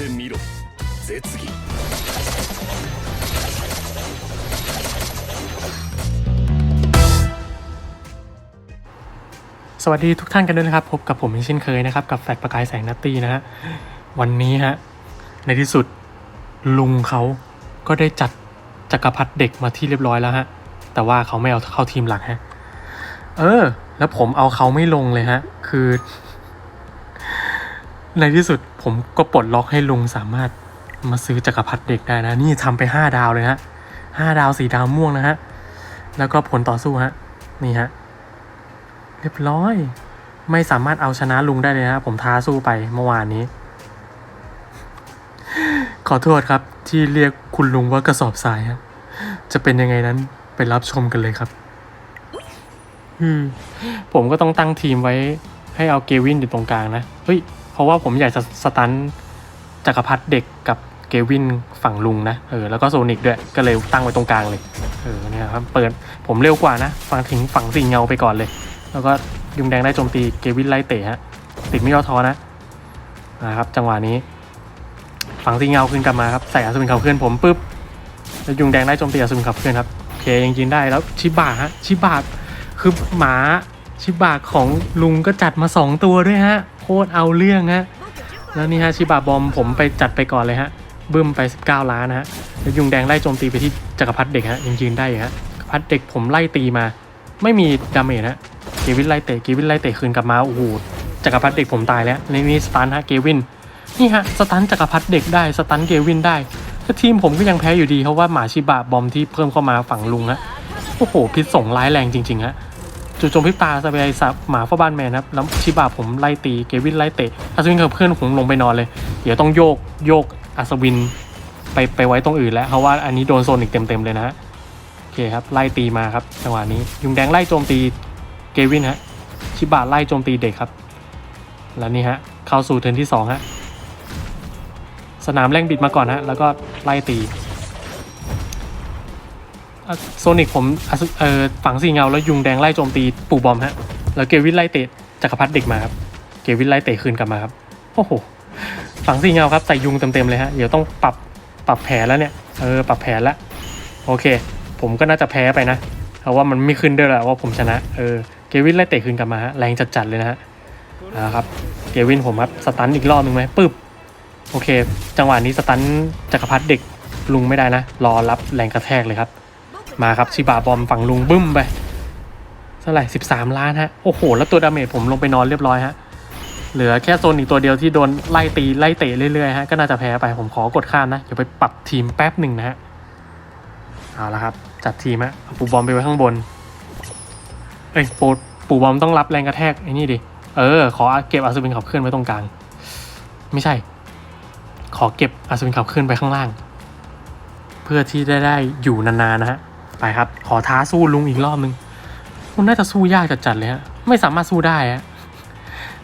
てみろ絶技 สวัสดีทุกท่านกันด้วยนะครับ พบกับผมเช่นเคยนะครับ กับแฟลกประกายแสงนัตตี้นะฮะวันนี้ฮะในที่สุดลุงเขาก็ได้จัดจักรพรรดิเด็กมาที่เรียบร้อยแล้วฮะ แต่ว่าเขาไม่เอาเข้าทีมหลักฮะ เออ แล้วผมเอาเขาไม่ลงเลยฮะ คือ ในที่สุดผมก็ปลดล็อกให้ลุงสามารถมาซื้อจักรพรรดิเด็กได้นะ นี่ทำไปห้าดาวเลยฮะห้าดาวสีดาวม่วงนะฮะ แล้วก็ผลต่อสู้ฮะ นี่ฮะ เรียบร้อย ไม่สามารถเอาชนะลุงได้เลยนะผมท้าสู้ไปเมื่อวานนี้ ขอโทษครับ ที่เรียกคุณลุงว่ากระสอบทรายฮะ จะเป็นยังไงนั้นไปรับชมกันเลยครับ อืม ผมก็ต้องตั้งทีมไว้ให้เอาเกวินอยู่ตรงกลางนะ เฮ้ย เพราะว่าผมอยากจะสตันจักรพรรดิเด็กกับเกวินฝั่งลุงนะเออแล้วก็โซนิกด้วยก็เลยตั้งไว้ตรงกลางเลยเออเนี่ยครับเปิดผมเร็วกว่านะฟังถึงฝั่งสีเงาไปก่อนเลย แล้วก็ยุงแดงได้โจมตีเกวินไล่เตะฮะติดไม่ย่อท้อนะนะครับจังหวะนี้ ฝั่งสีเงาขึ้นกลับมาครับใส่อัศวินขับเคลื่อนผมปุ๊บแล้วยุงแดงได้โจมตีอัศวินขับเคลื่อนครับโอเคยังยิงได้แล้วชิบะฮะชิบะคือหมาชิบะของลุงก็จัดมาสองตัวด้วยฮะ โคตรเอาเรื่องฮะ แล้วนี่ฮะชิบะบอมผมไปจัดไปก่อนเลยฮะบึ้มไป 19 ล้านนะฮะแล้วยุงแดงไล่โจมตีไปที่จักรพรรดิเด็กฮะยังยืนได้ฮะจักรพรรดิเด็กผมไล่ตีมา ไม่มีดาเมจฮะเกวินไล่เตะเกวินไล่เตะคืนกลับมาโอ้โหจักรพรรดิเด็กผมตายแล้วในนี้สตันฮะเกวินนี่ฮะสตันจักรพรรดิเด็กได้สตันเกวินได้แต่ทีมผมก็ยังแพ้อยู่ดีเพราะว่าหมาชิบะบอมที่เพิ่มเข้ามาฝั่งลุงฮะโอ้โหพิษส่งร้ายแรงจริงๆฮะ จู่โจมพริบตาสบายสับหมาฟ้าบ้านแมนครับแล้วชิบะผมไล่ตีเกวินไล่เตะอัศวินกับเพื่อนผมลงไปนอนเลย เดี๋ยวต้องโยกโยกอัศวินไปไปไว้ตรงอื่นแล้วเพราะว่าอันนี้โดนโซนอีกเต็มๆเลยนะฮะโอเคครับไล่ตีมาครับจังหวะนี้ยุงแดงไล่โจมตีเกวินฮะชิบะไล่โจมตีเด็กครับ แล้วนี่ฮะเข้าสู่เทิร์นที่สองฮะสนามแรงบิดมาก่อนฮะแล้วก็ไล่ตี โซนิกผมอ่อฝังสีเงาแล้วยุงแดงไล่โจมตีปู่บอมฮะ แล้วเกวินไล่เตะจักรพรรดิเด็กมาครับ เกวินไล่เตะคืนกลับมาครับ โอ้โห ฝังสีเงาครับใส่ยุงเต็มๆเลยฮะ เดี๋ยวต้องปรับปรับแผนแล้วเนี่ย เออ ปรับแผนแล้ว โอเค ผมก็น่าจะแพ้ไปนะ เพราะว่ามันไม่ขึ้นด้วยแหละว่าผมชนะ เออ เกวินไล่เตะคืนกลับมาฮะ แรงจัดๆเลยนะฮะนะครับ เกวินผมครับ สตันอีกรอบหนึ่งไหมปึ๊บ โอเค จังหวะนี้สตันจักรพรรดิเด็กลุงไม่ได้นะ รอรับแรงกระแทกเลยครับ มาครับชิบาบอมฝั่งลุงบึ้มไปเท่าไหร่สิบสามล้านฮะ โอ้โห แล้วตัวดาเมจผมลงไปนอนเรียบร้อยฮะ เหลือแค่โซนอีกตัวเดียวที่โดนไล่ตีไล่เตะเรื่อยๆฮะ ก็น่าจะแพ้ไปผมขอกดข้ามนะ เดี๋ยวไปปรับทีมแป๊บหนึ่งนะฮะ เอาละครับ จัดทีมฮะปูบอมไปไว้ข้างบน เอ้ยปูปูบอมต้องรับแรงกระแทกไอ้นี่ดิ เออ ขอเก็บอัศวินขับเคลื่อนไว้ตรงกลาง ไม่ใช่ ขอเก็บอัศวินขับเคลื่อนไปข้างล่าง เพื่อที่ได้ได้อยู่นานๆนะฮะ ไปครับ ขอท้าสู้ลุงอีกรอบนึงมันน่าจะสู้ยากจัดๆเลยฮะไม่สามารถสู้ได้ฮะ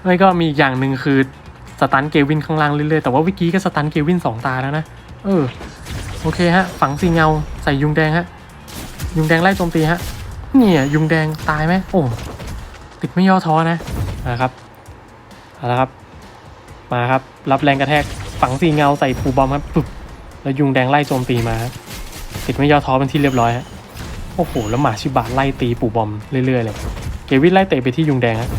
แล้วก็มีอย่างหนึ่งคือสตันเกวินข้างล่างเรื่อยๆแต่ว่าวิกี้ก็สตันเกวินสองตาแล้วนะเออโอเคฮะ ฝังสีเงาใส่ยุงแดงฮะ ยุงแดงไล่โจมตีฮะเนี่ยยุงแดงตายไหมโอ้ติดไม่ย่อท้อนะนะครับเอาละครับ มาครับ รับแรงกระแทกฝังสีเงาใส่ปูบอมครับปึ๊บแล้วยุงแดงไล่โจมตีมา ติดไม่ย่อท้อเป็นที่เรียบร้อยฮะ โอ้โห แล้วหมาชิบะไล่ตีปูบอมเรื่อยๆเลย เกวินไล่เตะไปที่ยุงแดงฮะ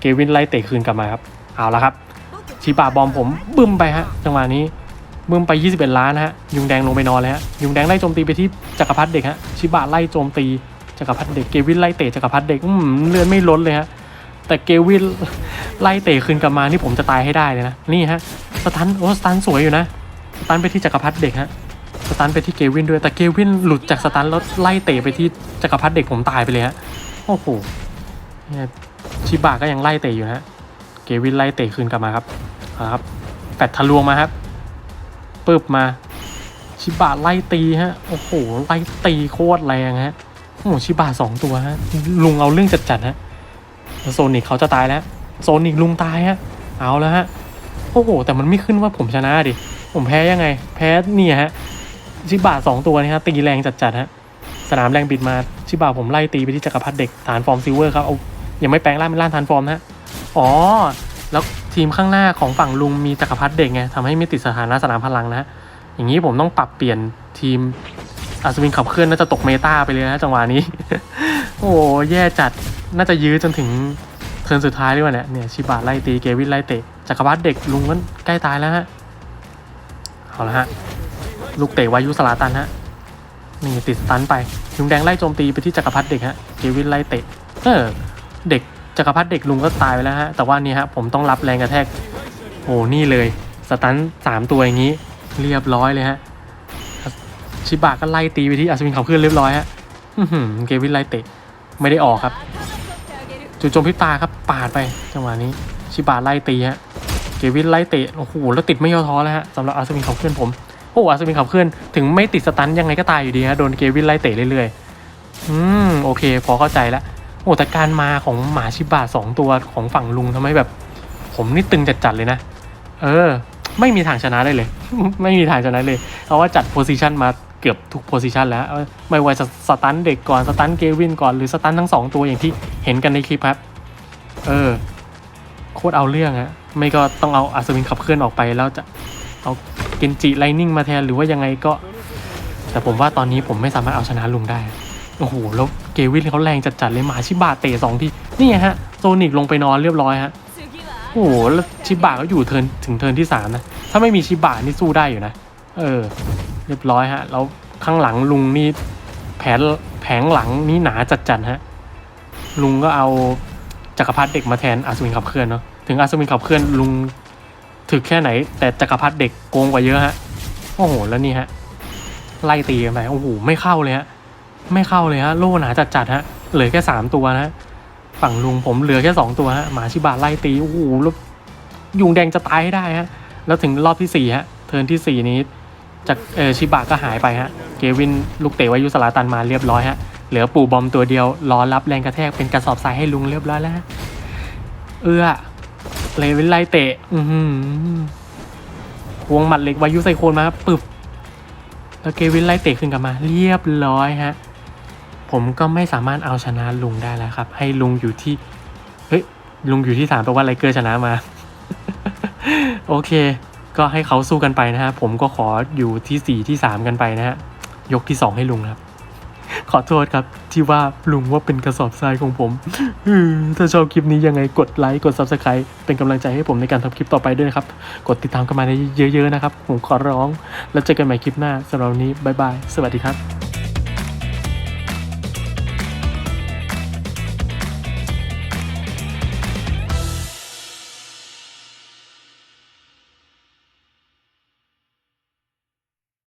เกวินไล่เตะคืนกลับมาครับ เอาละครับ ชิบะบอมผมบึ้มไปฮะ จังหวะนี้บึ้มไป 21 ล้านฮะ ยุงแดงลงไปนอนเลยฮะ ยุงแดงไล่โจมตีไปที่จักรพรรดิเด็กฮะ ชิบะไล่โจมตีจักรพรรดิเด็ก เกวินไล่เตะจักรพรรดิเด็ก อืมเลือดไม่ล้นเลยฮะ แต่เกวินไล่เตะคืนกลับมา นี่ผมจะตายให้ได้เลยนะ นี่ฮะ สตัน โอ้ สตันสวยอยู่นะ สตันไปที่จักรพรรดิเด็กฮะ สตันไปที่เกวินด้วยแต่เกวินหลุดจากสตันแล้วไล่เตะไปที่จักรพรรดิเด็กผมตายไปเลยฮะโอ้โหเนี่ยชิบะก็ยังไล่เตะอยู่นะฮะเกวินไล่เตะคืนกลับมาครับครับแปดทะลวงมาครับปึ๊บมา ชิบะไล่ตีฮะโอ้โหไล่ตีโคตรแรงฮะโอ้โหชิบะสองตัวฮะลุงเอาเรื่องจัดๆฮะโซนิกเขาจะตายแล้วโซนิกลุงตายฮะเอาแล้วฮะโอ้โหแต่มันไม่ขึ้นว่าผมชนะดิผมแพ้ยังไง แพ้เนี่ยฮะ ชิบะสองตัวนี่ฮะตีแรงจัดๆฮะสนามแรงบิดมาชิบะผมไล่ตีไปที่จักรพรรดิเด็กฐานฟอร์มซิลเวอร์ครับเอายังไม่แปลงร่างเป็นร่างฐานฟอร์มนะฮะอ๋อ แล้วทีมข้างหน้าของฝั่งลุงมีจักรพรรดิเด็กไงทำให้ไม่ติดสถานะสนามพลังนะอย่างนี้ผมต้องปรับเปลี่ยนทีมอัศวินขับเคลื่อนน่าจะตกเมตาไปเลยนะจังหวะนี้ โอ้แย่จัดน่าจะยื้อจนถึงเทิร์นสุดท้ายด้วยเนี่ยเนี่ยชิบะไล่ตีเกวินไล่เตะจักรพรรดิเด็กลุงก็ใกล้ตายแล้วฮะเอาละฮะ ลูกเตะวายุสลาตันฮะนี่ติดสตันไปยุงแดงไล่โจมตีไปที่จักรพรรดิเด็กฮะเกวินไล่เตะเออเด็กจักรพรรดิเด็กลุงก็ตายไปแล้วฮะแต่ว่านี่ฮะผมต้องรับแรงกระแทกโอ้นี่เลยสตันสามตัวอย่างนี้ เรียบร้อยเลยฮะชิบะก็ไล่ตีไปที่อัศวินขับเคลื่อนเรียบร้อยฮะเกวินไล่เตะไม่ได้ออกครับจู่โจมพิตาครับปาดไปจังหวะนี้ ชิบะไล่ตีฮะเกวินไล่เตะโอ้โหแล้วติดไม่ย่อท้อแล้วฮะสำหรับอัศวินขับเคลื่อนผม โอ้อัศวินขับเคลื่อนถึงไม่ติดสตันยังไงก็ตายอยู่ดีฮะโดนเกวินไล่เตะเรื่อยๆอืมโอเค พอเข้าใจแล้วโอ้แต่การมาของหมาชิบะสองตัวของฝั่งลุงทำให้แบบ ผมนี่ตึงจัดๆเลยนะ เออ ไม่มีทางชนะได้เลย ไม่มีทางชนะเลยเพราะว่าจัดโพซิชันมาเกือบทุกโพซิชันแล้ว ไม่ว่าจะสตันเด็กก่อนสตันเกวินก่อนหรือสตันทั้งสองตัวอย่างที่เห็นกันในคลิปครับ เออ โคตรเอาเรื่องอะไม่ก็ต้องเอาอัศวินขับเคลื่อนออกไปแล้วจะเอา เกนจิไลนิ่งมาแทนหรือว่ายังไงก็ แต่ผมว่าตอนนี้ผมไม่สามารถเอาชนะลุงได้ โอ้โห แล้วเกวินเขาแรงจัดๆเลยหมาชิบะเตะสองที นี่ฮะ โซนิกลงไปนอนเรียบร้อยฮะ โอ้โห แล้วชิบะก็อยู่เทินถึงเทินที่สามนะ ถ้าไม่มีชิบะนี่สู้ได้อยู่นะ เออ เรียบร้อยฮะ แล้วข้างหลังลุงนี่แผนแผงหลังนี่หนาจัดๆฮะ ลุงก็เอาจักรพรรดิเด็กมาแทนอัศวินขับเคลื่อนเนาะ ถึงอัศวินขับเคลื่อนลุง ถึกแค่ไหน แต่จักรพรรดิเด็กโกงกว่าเยอะฮะ โอ้โห แล้วนี่ฮะ ไล่ตีกันไป โอ้โห ไม่เข้าเลยฮะ ไม่เข้าเลยฮะ โล่หนาจัดๆฮะ เหลือแค่สามตัวนะ ฝั่งลุงผมเหลือแค่สองตัวฮะ หมาชิบะไล่ตี โอ้โหแล้วยุงแดงจะตายให้ได้ฮะ แล้วถึงรอบที่สี่ฮะ เทิร์นที่สี่นี้จากเออชิบะก็หายไปฮะ เกวินลูกเตะวายุสลาตันมาเรียบร้อยฮะ เหลือปู่บอมตัวเดียวรอรับแรงกระแทกเป็นกระสอบทรายให้ลุงเรียบร้อยแล้ว เอื้อ เลวินไล่เตะ อือหือควงหมัดเหล็กวายุไซโคนมาครับปึบแล้วเกวินไล่เตะขึ้นกลับมา เรียบร้อยฮะ ผมก็ไม่สามารถเอาชนะลุงได้แล้วครับ ให้ลุงอยู่ที่ เฮ้ย ลุงอยู่ที่สามแปลว่าไรเกอร์ชนะมา โอเค ก็ให้เขาสู้กันไปนะฮะ ผมก็ขออยู่ที่สี่ที่สามกันไปนะฮะ ยกที่สองให้ลุงครับ ขอโทษครับ ที่ว่าลุงว่าเป็นกระสอบทรายของผมถ้าชอบคลิปนี้ยังไงกดไลค์กด Subscribe เป็นกำลังใจให้ผมในการทำคลิปต่อไปด้วยนะครับ กดติดตามกันมาเยอะๆนะครับ ผมขอร้อง แล้วเจอกันใหม่คลิปหน้าสำหรับวันนี้บ๊ายบาย สวัสดีครับ